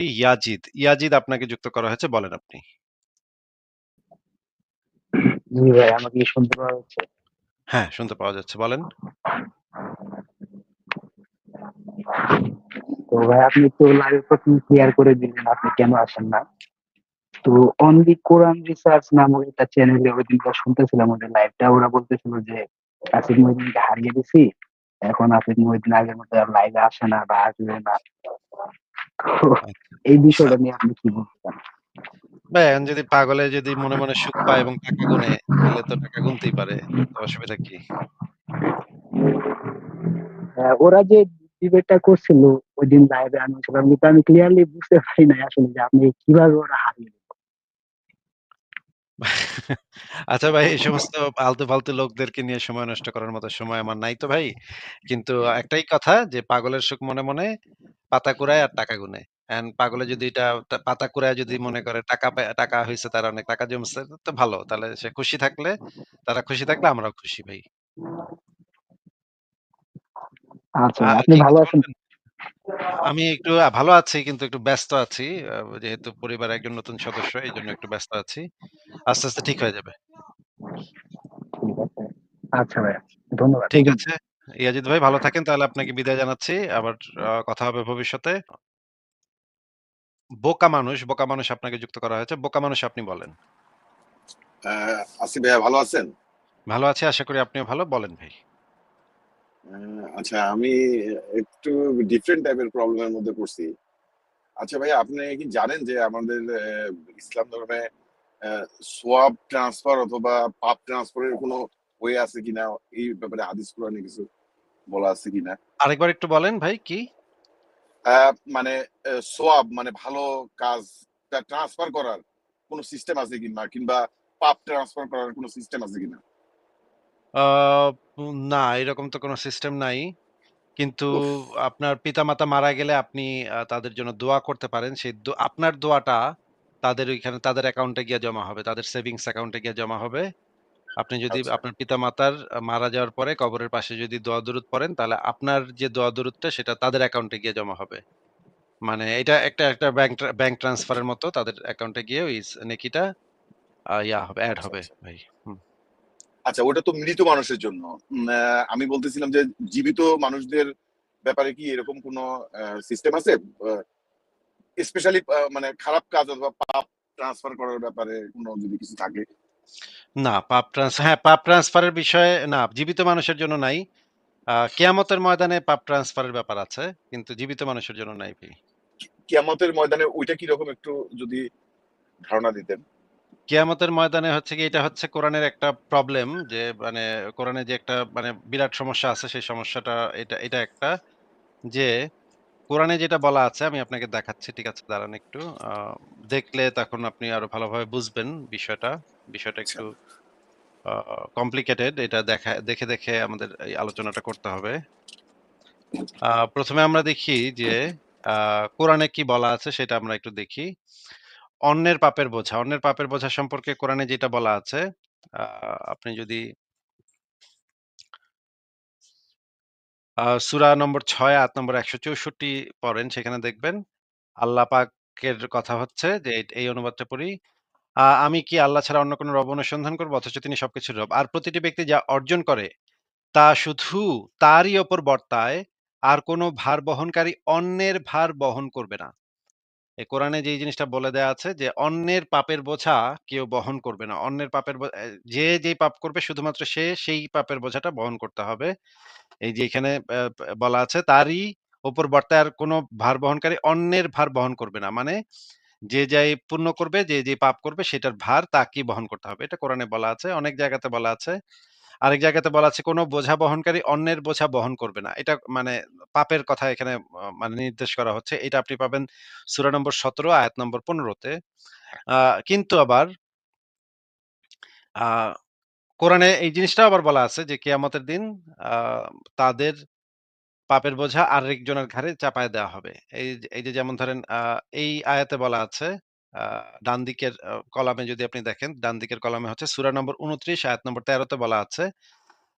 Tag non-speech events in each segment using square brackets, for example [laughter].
Yazid. Yazid আপনাকে যুক্ত করা হয়েছে। বলেন আপনি। জি ভাই, আমাকে শুনতে পাওয়া যাচ্ছে? হ্যাঁ, শুনতে পাওয়া যাচ্ছে। বলেন। তো ভাই আপনি তো লাইভে ১ম ক্লিয়ার করে দিলেন আপনি কেন আসেন না। তো অন দি কোরআন রিসার্চ নামক একটা চ্যানেলে ওইদিনকার শুনতেছিলাম ওদের লাইভটা। ওরা বলতেছিল যে আসিফ মহিউদ্দিনকে হারিয়ে দিছি। এখন আসিফ মহিউদ্দিন আগের মতো আর লাইভে আসে না বা আসবে না। [laughs] এই বিষয়টা নিয়ে আপনি কি বলতেন? ভাই এখন যদি পাগলে যদি মনে, মনে সুখ পায় এবং টাকা গুনে, তাহলে তো টাকা গুনতেই পারে। অসুবিধা কি? হ্যাঁ, ওরা যে ডিবেটটা করছিল ওই দিন লাইভে আমি ছিলাম কিন্তু আমি ক্লিয়ারলি বুঝতে পারি নাই আসলে যে আপনি কীভাবে ওরা হারিয়ে। [laughs] আচ্ছা ভাই এই সমস্ত আলতু-ফালতু লোকদেরকে নিয়ে সময় নষ্ট করার মতো সময় আমার নাই তো ভাই। কিন্তু একটাই কথা যে পাগলের সুখ মনে, মনে পাতা কুড়ায় আর টাকা গুনে। পাগলে যদি এটা তা পাতা কুড়ায় যদি মনে করে টাকা পায় টাকা হইছে তার অনেক টাকা জমছে তো ভালো। তাহলে সে খুশি থাকলে তারা খুশি থাকলে আমরাও খুশি ভাই। আচ্ছা, আর আপনি কি ভালো কিছু আছেন? বলবেন? আমি একটু ভালো আছি কিন্তু একটু ব্যস্ত আছি। যেহেতু পরিবারের একজন নতুন সদস্য এই জন্য একটু ব্যস্ত আছি। আস্তে, আস্তে ঠিক হয়ে যাবে। ঠিক আছে। আচ্ছা ভাইয়া। ধন্যবাদ। ঠিক আছে। ইয়াজিদ ভাই ভালো থাকেন। তাহলে আপনাকে বিদায় জানাচ্ছি। আবার আ কথা হবে ভবিষ্যতে। বোকা মানুষ, বোকা মানুষ আপনাকে যুক্ত করা হয়েছে। বোকা মানুষ আপনি বলেন। আ আসিফ ভাইয়া ভালো আছেন? ভালো আছি। আশা করি আপনিও ভালো। বলেন ভাই। আচ্ছা আমি একটু ডিফারেন্ট টাইপের প্রবলেম এর মধ্যে পড়ছি। আচ্ছা ভাইয়া আপনি কি জানেন যে আমাদের ইসলাম ধর্মে সোয়াব ট্রান্সফার অথবা পাপ ট্রান্সফার এর কোনো ওয়ে আছে কিনা? এই ব্যাপারে হাদিস কোরআনে কিছু বলা আছে কিনা? আরেকবার একটু বলেন ভাই কি? মানে সোয়াব মানে ভালো কাজটা ট্রান্সফার করার কোনো সিস্টেম আছে কিনা? কিংবা পাপ ট্রান্সফার করার কোনো সিস্টেম আছে কিনা? না এরকম তো কোনো সিস্টেম নাই। কিন্তু উফ! আপনার পিতামাতা মারা গেলে আপনি আ তাদের জন্য দোয়া করতে পারেন। সেই দো আপনার দোয়াটা তাদের ওইখানে তাদের অ্যাকাউন্টে গিয়ে জমা হবে। তাদের সেভিংস অ্যাকাউন্টে গিয়ে জমা হবে। আপনি যদি আচ্ছা। আপনার পিতামাতার আ মারা যাওয়ার পরে কবরের পাশে যদি দোয়া দরুদ পড়েন তাহলে আপনার যে দোয়া দরুদটা সেটা তাদের অ্যাকাউন্টে গিয়ে জমা হবে। মানে এটা একটা, একটা ব্যাংক ট্রা ব্যাংক ট্রান্সফার এর মতো তাদের অ্যাকাউন্টে গিয়ে ওই স নেকিটা আ ইয়া হবে, এড আচ্ছা, হবে আচ্ছা। ভাই। হুম। আচ্ছা ওটা তো মৃত মানুষের জন্য। আমি বলতেছিলাম যে জীবিত মানুষদের ব্যাপারে কি এরকম কোনো সিস্টেম আছে? স্পেশালি মানে খারাপ কাজ অথবা পাপ ট্রান্সফার করার ব্যাপারে কোনো যদি কিছু থাকে? না পাপ ট্রান্স হ্যাঁ, পাপ ট্রান্সফারের বিষয়ে না জীবিত মানুষের জন্য নাই। কিয়ামতের ময়দানে পাপ ট্রান্সফারের ব্যাপার আছে। কিন্তু জীবিত মানুষের জন্য নাই ভাই। কিয়ামতের ময়দানে ওইটা কীরকম একটু যদি ধারণা দিতেন? কিয়ামতের ময়দানে হচ্ছে কি এটা হচ্ছে কোরআনের একটা প্রবলেম যে মানে কোরআনে যে একটা মানে বিরাট সমস্যা আছে সেই সমস্যাটা এটা এটা একটা যে কোরআনে যেটা বলা আছে আমি আপনাকে দেখাচ্ছি। ঠিক আছে দাঁড়ান একটু। দেখলে তখন আপনি আরও ভালোভাবে বুঝবেন বিষয়টা। বিষয়টা আচ্ছা। একটু কমপ্লিকেটেড এটা দেখা দেখে, দেখে আমাদের এই আলোচনাটা করতে হবে। ১ম আমরা দেখি যে কোরআনে কি বলা আছে সেটা আমরা একটু দেখি। অন্যের পাপের বোঝা, অন্যের পাপের বোঝা সম্পর্কে কোরআনে যেটা বলা আছে আপনি যদি সূরা নম্বর ৬ আয়াত নম্বর ১৬৪ পড়েন সেখানে দেখবেন আল্লাহ পাকের কথা হচ্ছে যে এই অনুবাদটা পড়ি। আমি কি আল্লাহ ছাড়া অন্য কোনো রব অনুসন্ধান করব অথচ তিনি সবকিছুর রব। আর প্রতিটি ব্যক্তি যা অর্জন করে তা শুধু তারই ওপর বর্তায় আর কোন ভার বহনকারী অন্যের ভার বহন করবে না। কোরআনে যে জিনিসটা বলে দেয়া আছে যে অন্যের পাপের বোঝা কেউ বহন করবে না। অন্যের পাপের যে যেই পাপ করবে শুধুমাত্র সে সেই পাপের বোঝাটা বহন করতে হবে। এই যে এখানে বলা আছে তারই উপর বর্তায় আর কোনো ভার বহনকারী অন্যের ভার বহন করবে না। মানে যে যাই পুণ্য করবে, যে, যে পাপ করবে সেটার ভার তাকেই বহন করতে হবে। এটা কোরআনে বলা আছে। অনেক জায়গাতে বলা আছে। আরেক জায়গাতে বলা আছে, কোনো বোঝা বহনকারী অন্যের বোঝা বহন করবে না। এটা মানে পাপের কথা এখানে মানে নির্দেশ করা হচ্ছে। এটা আপনি পাবেন সূরা নম্বর ১৭ আয়াত নম্বর ১৫ তে। কিন্তু আবার কোরআনে এই জিনিসটাও আবার বলা আছে যে, কেয়ামতের দিন তাদের পাপের বোঝা আরেকজনের ঘাড়ে চাপায় দেওয়া হবে। এই এই যে যেমন ধরেন এই আয়াতে বলা আছে ডান দিকের কলামে যদি আপনি দেখেন, ডান দিকের কলামে হচ্ছে সূরা নম্বর ২৯ আয়াত নম্বর ১৩ তে বলা আছে,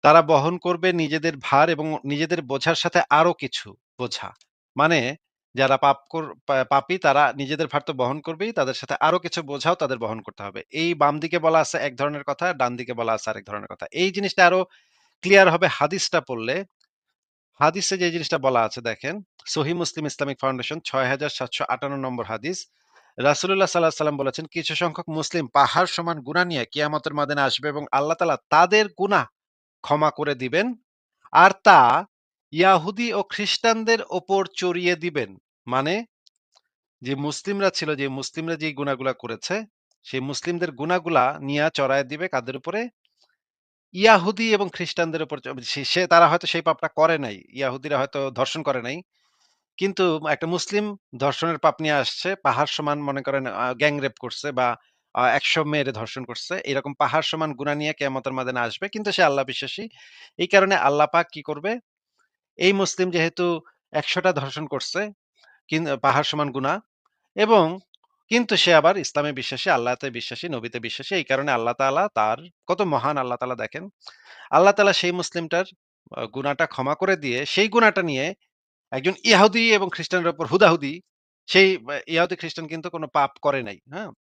তারা বহন করবে নিজেদের ভার এবং নিজেদের বোঝার সাথে আরও কিছু বোঝা। মানে যারা পাপ কর পা তারা নিজেদের ভার তো বহন করবেই, তাদের সাথে আরও কিছু বোঝাও তাদের বহন করতে হবে। এই বাম দিকে বলা আছে এক ধরনের কথা, ডান দিকে বলা আছে আরেক ধরনের কথা। এই জিনিসটা আরও ক্লিয়ার হবে হাদিসটা পড়লে। হাদিসে যে জিনিসটা বলা আছে দেখেন, সহি মুসলিম ইসলামিক ফাউন্ডেশন ৬৭৫৮ নম্বর হাদিস। রাসূলুল্লাহ সাল্লাল্লাহু আলাইহি সাল্লাম বলেছেন, কিছু সংখ্যক মুসলিম পাহাড় সমান গুনাহ নিয়ে কিয়ামতের ময়দানে আসবে এবং আল্লাহ তাআলা তাদের গুনাহ ক্ষমা করে দিবেন। আর তা ইয়াহুদী ও খ্রিস্টানদের উপর চড়িয়ে দিবেন। মানে যে মুসলিমরা ছিল, যে মুসলিমরা যেই গুনাহগুলা করেছে, সেই মুসলিমদের গুনাহগুলা নিয়া চড়ায় দিবে কাদের উপরে? ইয়াহুদি এবং খ্রিস্টানদের উপর সে তারা হয়তো সেই পাপটা করে নাই। ইয়াহুদিরা হয়তো ধর্ষণ করে নাই। কিন্তু একটা মুসলিম ধর্ষণের পাপ নিয়ে আসছে। পাহাড় সমান মনে করেন আ গ্যাং রেপ করছে বা একশো ১০০ মেয়েরে ধর্ষণ করছে। এরকম পাহাড় সমান গুনাহ নিয়ে কিয়ামতের ময়দানে আসবে। কিন্তু সে আল্লাহ বিশ্বাসী। এই কারণে আল্লাহ পাক কি করবে? এই মুসলিম যেহেতু একশোটা ধর্ষণ করছে, পাহাড় সমান গুনাহ এবং কিন্তু সে আবার ইসলামে বিশ্বাসী, আল্লাহতে বিশ্বাসী, নবীতে বিশ্বাসী। এই কারণে আল্লাহ তাআলা তার কত মহান আল্লাহ তালা দেখেন। আল্লাহ তালা সেই মুসলিমটার গুনাহটা ক্ষমা করে দিয়ে সেই গুনাহটা নিয়ে একজন ইহুদী এবং খ্রিস্টানের উপর হুদাহুদি সেই আ ইহুদি খ্রিস্টান কিন্তু কোন পাপ করে নাই। হ্যাঁ?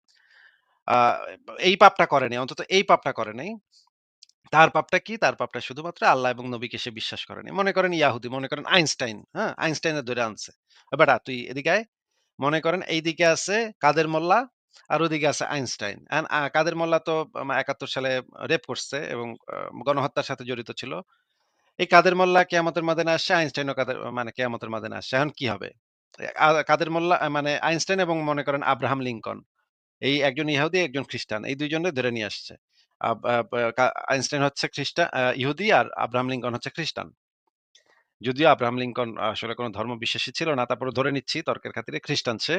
এই পাপটা করে নাই। অন্তত এই পাপটা করে নাই। তার পাপটা কি? তার পাপটা শুধুমাত্র আল্লাহ এবং নবীকে সে বিশ্বাস করে নাই। মনে করেন ইয়াহুদী, মনে করেন আইনস্টাইন, হ্যাঁ? আইনস্টাইনের ধইরা আনছে। বেটা তুই এদিকে আয়।" মনে করেন এইদিকে আছে কাদের মোল্লা আর ওদিকে আছে আইনস্টাইন। কাদের মোল্লা তো একাত্তর সালে রেপ করছে এবং গণহত্যার সাথে জড়িত ছিল। এই কাদের মোল্লা কিয়ামতের ময়দানে আসছে, আইনস্টাইনও কাদের মানে কিয়ামতের ময়দানে আসছে। এখন কি হবে? কাদের মোল্লা মানে আইনস্টাইন এবং মনে করেন আব্রাহাম লিঙ্কন। এই একজন ইহুদি, একজন খ্রিস্টান। এই ২ জনরে ধরে নিয়ে আসছে। আইনস্টাইন হচ্ছে খ্রিস্টান ইহুদি আর আব্রাহাম লিঙ্কন হচ্ছে খ্রিস্টান। যদিও আব্রাহাম লিঙ্কন আসলে কোনো ধর্ম বিশ্বাসী ছিল না। তারপরেও ধরে নিচ্ছি তর্কের খাতিরে খ্রিস্টান সে।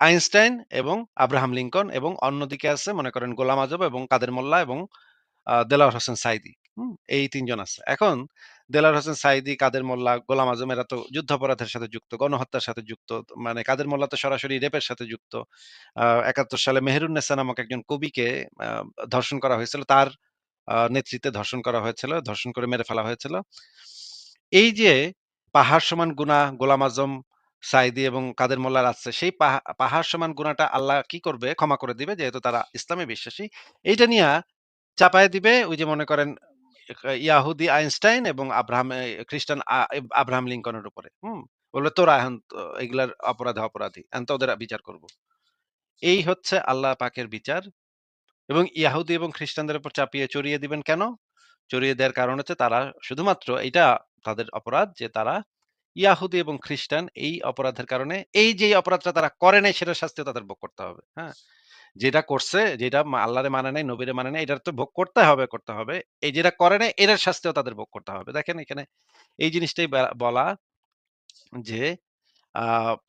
আইনস্টাইন এবং আব্রাহাম লিঙ্কন এবং অন্যদিকে আছে মনে করেন গোলাম আজব এবং কাদের মোল্লা এবং আ দেলোয়ার হোসেন সাঈদী। এই ৩ জন আছে। এখন দেলোয়ার হোসেন সাঈদী, কাদের মোল্লা, গোলাম আজম এরা তো যুদ্ধাপরাধের সাথে যুক্ত, গণহত্যার সাথে যুক্ত। মানে কাদের মোল্লা তো সরাসরি রেপের সাথে যুক্ত। ৭১ সালে মেহেরুন্নেসা নামক একজন কবিকে ধর্ষণ করা হয়েছিল। তার নেতৃত্বে ধর্ষণ করা হয়েছিল। ধর্ষণ করে মেরে ফেলা হয়েছিল। এই যে পাহাড় সমান গুনাহ গোলাম আজম, সাঈদী এবং কাদের মোল্লার আছে, সেই পাহা পাহাড় সমান গুনাহটা আল্লাহ কি করবে? ক্ষমা করে দিবে যেহেতু তারা ইসলামে বিশ্বাসী। এইটা নিয়ে চাপায়া দিবে ওই যে মনে করেন ইয়াহুদি আইনস্টাইন এবং আব্রাহাম খ্রিস্টান আব্রাহাম লিঙ্কনের উপরে। হুম? বলবে তোরা এখন এগুলার অপরাধে, অপরাধী। তোদের বিচার করব। এই হচ্ছে আল্লাহ পাকের বিচার এবং ইয়াহুদি এবং খ্রিস্টানদের উপর চাপিয়ে চড়িয়ে দিবেন কেন? চড়িয়ে দেওয়ার কারণ হচ্ছে তারা শুধুমাত্র এটা, তাদের অপরাধ যে তারা ইয়াহুদি এবং খ্রিস্টান এই অপরাধের কারণে, এই যে অপরাধটা তারা করে নাই সেটার শাস্তিও তাদের ভোগ করতে হবে। হ্যাঁ? যেটা করছে, যেটা আল্লাহরে মানে নাই, নবীরে মানে নাই, এটার তো ভোগ করতে হবে, করতে হবে। এই যেটা করে নাই এটার শাস্তিও তাদের ভোগ করতে হবে। দেখেন এখানে এই জিনিসটাই বলা যে আ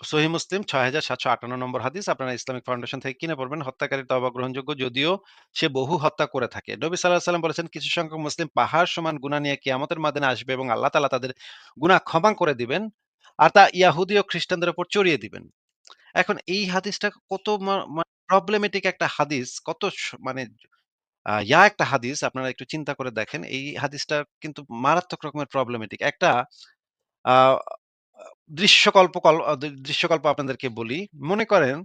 সহিহ মুসলিম ৬৭৫৮ নম্বর হাদিস আপনারা ইসলামিক ফাউন্ডেশন থেকে কিনে পড়বেন। হত্যাকারী তওবা গ্রহণযোগ্য যদিও সে বহু হত্যা করে থাকে। নবী সাল্লাল্লাহু আলাইহি ওয়াসাল্লাম বলেছেন, কিছু সংখ্যক মুসলিম পাহাড় সমান গুনাহ নিয়ে কিয়ামতের আসবে এবং আল্লাহ তাআলা তাদের গুনাহ ক্ষমা করে দিবেন। আর তা ইয়াহুদী ও খ্রিস্টানদের উপর চড়িয়ে দিবেন। এখন এই হাদিসটা কত প্রবলেমেটিক একটা হাদিস, কত মানে ইয়া একটা হাদিস আপনারা একটু চিন্তা করে দেখেন। এই হাদিসটা কিন্তু মারাত্মক রকমের প্রবলেমেটিক। একটা দৃশ্যকল্প দৃশ্যকল্প আপনাদেরকে বলি। মনে করেন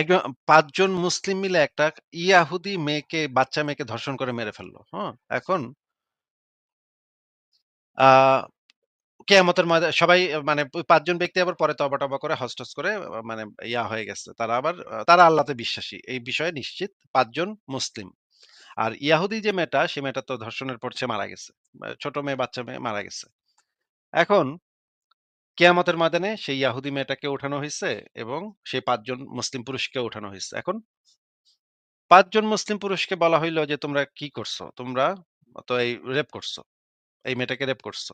একজন ৫ জন মুসলিম মিলে একটা ইয়াহুদি মেয়েকে, বাচ্চা মেয়েকে ধর্ষণ করে মেরে ফেলল। হ্যাঁ? এখন কেয়ামতের ময়দা সবাই মানে ওই ৫ জন ব্যক্তি আবার পরে তওবা-টওবা করে হজ-টজ করে মানে ইয়া হয়ে গেছে। তারা আবার তারা আল্লাহতে বিশ্বাসী। এই বিষয়ে নিশ্চিত ৫ জন মুসলিম। আর ইয়াহুদি যে মেয়েটা, সে মেয়েটা তো ধর্ষণের পর সে মারা গেছে। ছোট মেয়ে, বাচ্চা মেয়ে মারা গেছে। এখন কেয়ামতের ময়দানে সেই ইয়াহুদি মেয়েটাকে উঠানো হয়েছে এবং সেই পাঁচজন মুসলিম পুরুষকে উঠানো হয়েছে এখন পাঁচজন মুসলিম পুরুষকে বলা হইল যে, "তোমরা কি করছ? তোমরা তো এই রেপ করছ। এই মেয়েটাকে রেপ করছ।"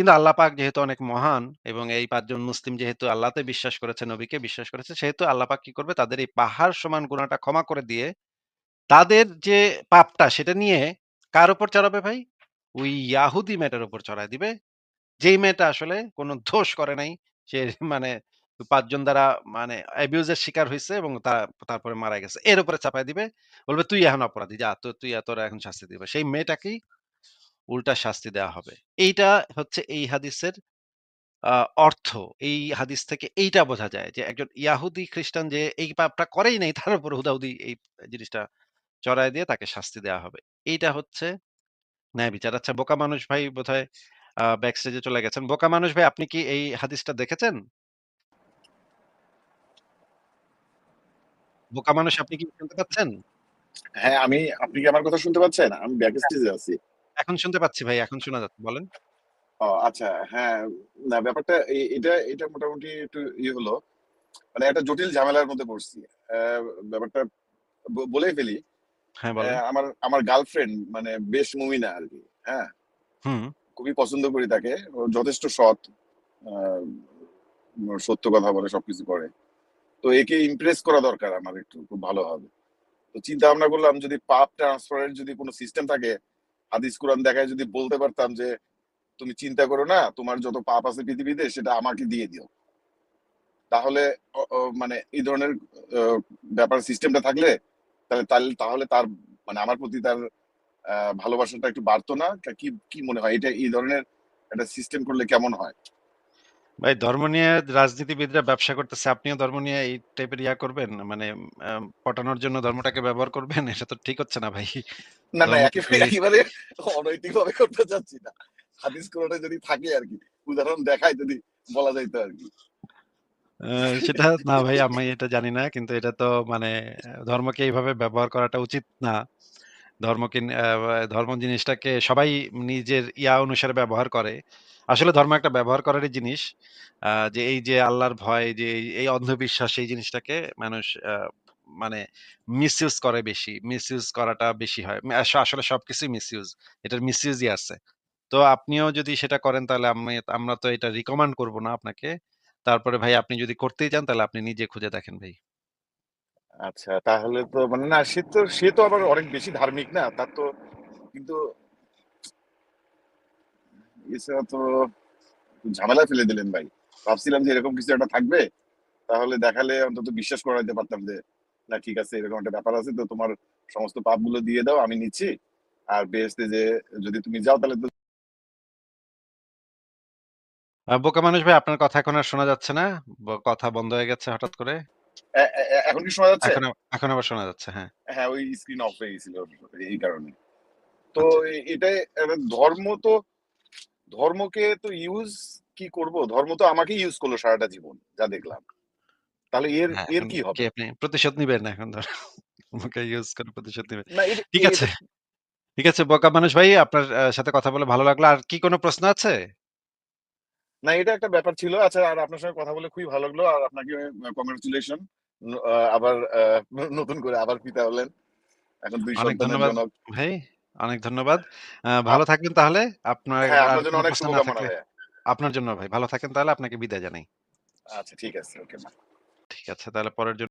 কিন্তু আল্লাহ পাক যেহেতু অনেক মহান এবং এই ৫ জন মুসলিম যেহেতু আল্লাহতে বিশ্বাস করেছে, নবীকে বিশ্বাস করেছে, সেহেতু আল্লাহ পাক কি করবে? তাদের এই পাহাড় সমান গুনাহটা ক্ষমা করে দিয়ে, তাদের যে পাপটা সেটা নিয়ে কার উপর চড়াবে ভাই? ওই ইয়াহুদি মেয়েটার উপর চড়ায় দিবে। যেই মেয়েটা আসলে কোনো দোষ করে নাই। সে মানে পাঁচজন দ্বারা মানে অ্যাবিউজ এর শিকার হয়েছে এবং তা তারপরে মারা গেছে। এর উপরে চাপায় দিবে। বলবে, "তুই এখন অপরাধী। যা তো তুই তোরা এখন শাস্তি দিবে।" সেই মেয়েটাকেই উল্টা শাস্তি দেওয়া হবে। এইটা হচ্ছে এই হাদিসের অর্থ এই হাদিস থেকে এইটা বোঝা যায় যে একজন ইয়াহুদি খ্রিস্টান যে এই পাপটা করেই নাই তার উপর হুদাহুদি এই জিনিসটা চড়ায় দিয়ে তাকে শাস্তি দেওয়া হবে। এইটা হচ্ছে ন্যায় বিচার। আচ্ছা বোকা মানুষ ভাই বোধহয় ব্যাক স্টেজে চলে গেছেন। বোকা মানুষ ভাই আপনি কি এই হাদিসটা দেখেছেন? বোকা মানুষ আপনি কি শুনতে পাচ্ছেন? হ্যাঁ, আমি আপনি কি আমার কথা শুনতে পাচ্ছেন? আমি ব্যাক স্টেজে আছি। এখন শুনতে পাচ্ছি ভাই, এখন শোনা যাচ্ছে। বলেন। ও আচ্ছা, হ্যাঁ, না ব্যাপারটা এটা এটা মোটামুটি একটু ইয়ে হলো। মানে একটা জটিল ঝামেলার মধ্যে পড়ছি। ব্যাপারটা ব বলেই ফেলি। হ্যাঁ, বলেন। আমার আমার গার্লফ্রেন্ড মানে বেশ মুমিনা আরকি। হ্যাঁ? হুম। খুবই পছন্দ করি তাকে। ও যথেষ্ট সৎ। সত্য কথা বলে, সবকিছু করে। তো একে ইমপ্রেস করা দরকার আমার একটু খুব ভালো হবে। তো চিন্তা ভাবনা করলাম যদি পাপ ট্রান্সফারের যদি কোনো সিস্টেম থাকে, হাদিস কোরআন দেখায় যদি বলতে পারতাম যে, "তুমি চিন্তা করো না, তোমার যত পাপ আছে পৃথিবীতে সেটা আমাকে দিয়ে দিও।" তাহলে মানে এই ধরনের ব্যাপার সিস্টেমটা থাকলে তাহলে তাহলে তার মানে আমার প্রতি তার ভালোবাসাটা একটু বাড়তো না? কি কি মনে হয়? এটা এই ধরনের একটা সিস্টেম করলে কেমন হয়? ভাই ধর্ম নিয়ে রাজনীতিবিদরা ব্যবসা করতেছে। আপনিও ধর্ম নিয়ে এই টাইপের ইয়া করবেন? মানে পটানোর জন্য ধর্মটাকে ব্যবহার করবেন? এটা তো ঠিক হচ্ছে না ভাই। না, না ধর্ম একেবারে। একেবারে অনৈতিকভাবে করতে চাচ্ছি না। হাদিস কোরআনে যদি থাকে আর কি উদাহরণ দেখায় যদি বলা যাইত আরকি। আ সেটা না ভাই আমি এটা জানি না। কিন্তু এটা তো মানে ধর্মকে এইভাবে ব্যবহার করাটা উচিত না। ধর্মকে আ ধর্ম জিনিসটাকে সবাই নিজের ইয়া অনুসারে ব্যবহার করে। আসলে ধর্ম একটা ব্যবহার করারই জিনিস। যে এই যে আল্লাহর ভয় যে এই, অন্ধবিশ্বাস এই জিনিসটাকে মানুষ মানে মিসইউজ করে বেশি। মিসইউজ করাটা বেশি হয়। আস আসলে সবকিছুই মিসইউজ। এটার মিসইউজই আছে। তো আপনিও যদি সেটা করেন তাহলে আমি আমরা তো এটা রিকমান্ড করব না আপনাকে। তারপরে ভাই আপনি যদি করতেই চান তাহলে আপনি নিজে খুঁজে দেখেন ভাই। আচ্ছা তাহলে তো মানে না সে তো সে তো আবার অনেক বেশি ধার্মিক না। তার তো কিন্তু এছাড়া তো ঝামেলায় ফেলে দিলেন ভাই। ভাবছিলাম যে এরকম কিছু একটা থাকবে। তাহলে দেখালে অন্তত বিশ্বাস করাইতে পারতাম যে, না ঠিক আছে এরকম একটা ব্যাপার আছে তো তোমার সমস্ত পাপগুলো দিয়ে দাও আমি নিচ্ছি। আর বেহেশতে যেয়ে যদি তুমি যাও তাহলে তো বোকা মানুষ ভাই আপনার কথা এখন আর শোনা যাচ্ছে না। কথা বন্ধ হয়ে গেছে হঠাৎ করে। এখন কি শোনা যাচ্ছে? এখন আবার শোনা যাচ্ছে। হ্যাঁ। হ্যাঁ, ওই স্ক্রিন অফ হয়ে গেছিল এই কারণে। তো আচ্ছা। এটাই ধর্ম তো ধর্মকে তো ইউজ কি করব? ধর্ম তো আমাকেই ইউজ করল সারাটা জীবন যা দেখলাম। তাহলে এর হ্যাঁ, এর কি হবে? আপনি প্রতিশোধ নিবেন এখন আমাকে ইউজ করে প্রতিশোধ নিবেন। ঠিক আছে। ঠিক আছে বোকা মানুষ ভাই আপনার সাথে কথা বলে ভালো লাগল। আর কি কোনো প্রশ্ন আছে? না এটা একটা ব্যাপার ছিল। আচ্ছা আর আপনার সঙ্গে কথা বলে খুবই ভালো লাগল। আর আপনাকে কংগ্রাচুলেশন। আবার নতুন করে আবার পিতা হলেন। এখন দুই সন্তানের জনক। ভাই। অনেক ধন্যবাদ। ভালো থাকবেন তাহলে। আপনার হ্যাঁ, আপনার জন্য অনেক শুভকামনা আপনার জন্য ভাই। ভালো থাকেন তাহলে আপনাকে বিদায় জানাই। আচ্ছা ঠিক আছে। ওকে। ঠিক আছে তাহলে পরের জন